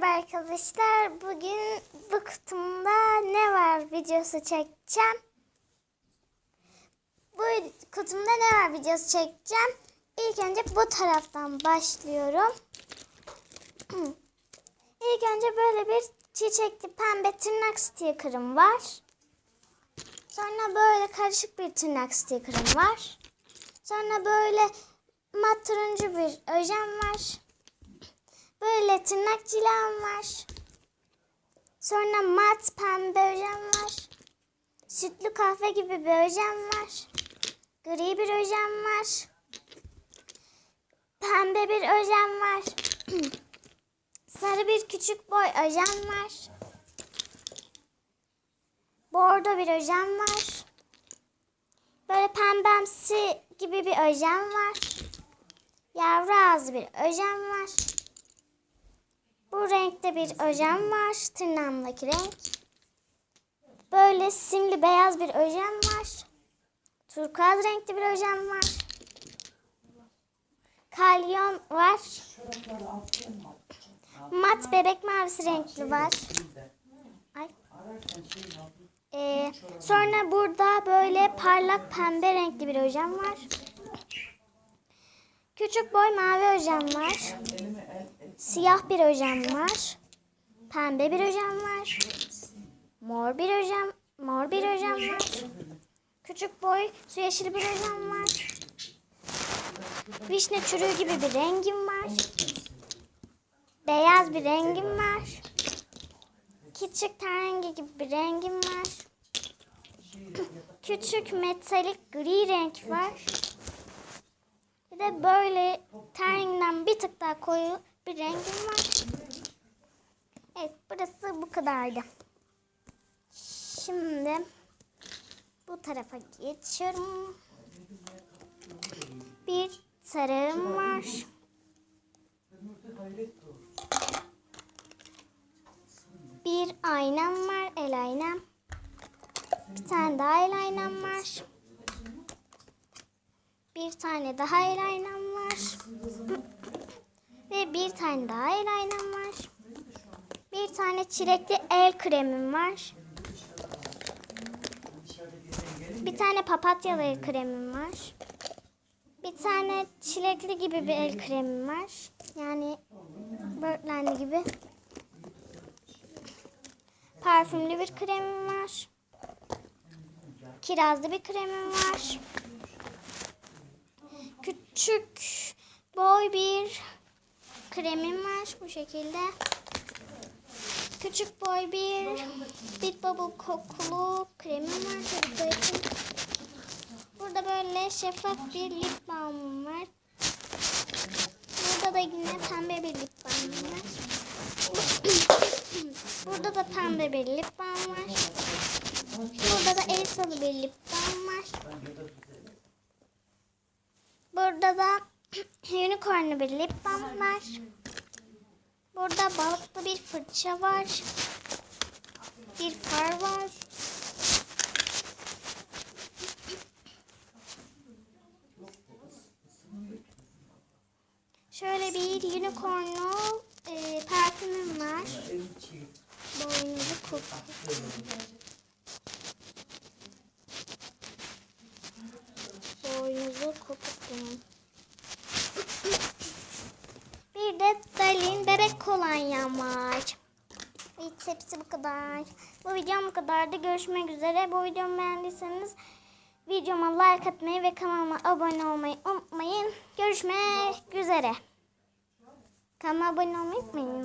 Merhaba arkadaşlar. Bugün bu kutumda ne var videosu çekeceğim. Bu kutumda ne var videosu çekeceğim. İlk önce bu taraftan başlıyorum. İlk önce böyle bir çiçekli pembe tırnak sticker'ım var. Sonra böyle karışık bir tırnak sticker'ım var. Sonra böyle mat turuncu bir öjem var. Böyle tırnak cilam var. Sonra mat pembe öjem var. Sütlü kahve gibi bir öjem var. Gri bir öjem var. Pembe bir öjem var. Sarı bir küçük boy öjem var. Bordo bir öjem var. Böyle pembemsi gibi bir öjem var. Yavru ağzı bir öjem var. Bu renkte bir öjem var. Tırnağımdaki renk. Böyle simli beyaz bir öjem var. Turkuaz renkli bir öjem var. Kalyon var. Mat bebek mavisi renkli var. Ay. Ee, sonra burada böyle parlak pembe renkli bir öjem var. Küçük boy mavi öjem var. Siyah bir öjem var. Pembe bir öjem var. Mor bir öjem, mor bir öjem var. Küçük boy su yeşili bir öjem var. Vişne çürüğü gibi bir rengim var. Beyaz bir rengim var. Küçük ten rengi gibi bir rengim var. Küçük metalik gri renk var. Bir de böyle ten renginden bir tık daha koyu bir rengim var. Evet burası bu kadardı. Şimdi bu tarafa geçiyorum. Bir sarığım var. Bir aynam var, el aynam. Bir tane daha el aynam var. Bir tane daha el aynam var. Ve bir tane daha el aynam var. Bir tane çilekli el kremim var. Bir tane papatyalı el kremim var. Bir tane çilekli gibi bir el kremim var. Yani böğürtlenli gibi. Parfümlü bir kremim var. Kirazlı bir kremim var. Küçük boy bir kremim var bu şekilde. Küçük boy bir Bit Bubble kokulu kremim var çocuklar. Burada böyle şeffaf bir lip balmım var. Burada da yine pembe bir lip balmım var. Burada da pembe bir lip balm var. Burada da Elsa'lı bir lip balm var. Burada da unicornlu bir lip balm var. Burada balıklı bir fırça var. Bir far var. Şöyle bir unicornlu e, parfümüm var. Boynuzu koku. Boynuzu kokuttum. Bir de Bebek kolonyam var. Evet hepsi bu kadar. Bu videom bu kadardı. Görüşmek üzere. Bu videomu beğendiyseniz videoma like atmayı ve kanalıma abone olmayı unutmayın. Görüşmek üzere. Kanalıma abone olmayı unutmayın.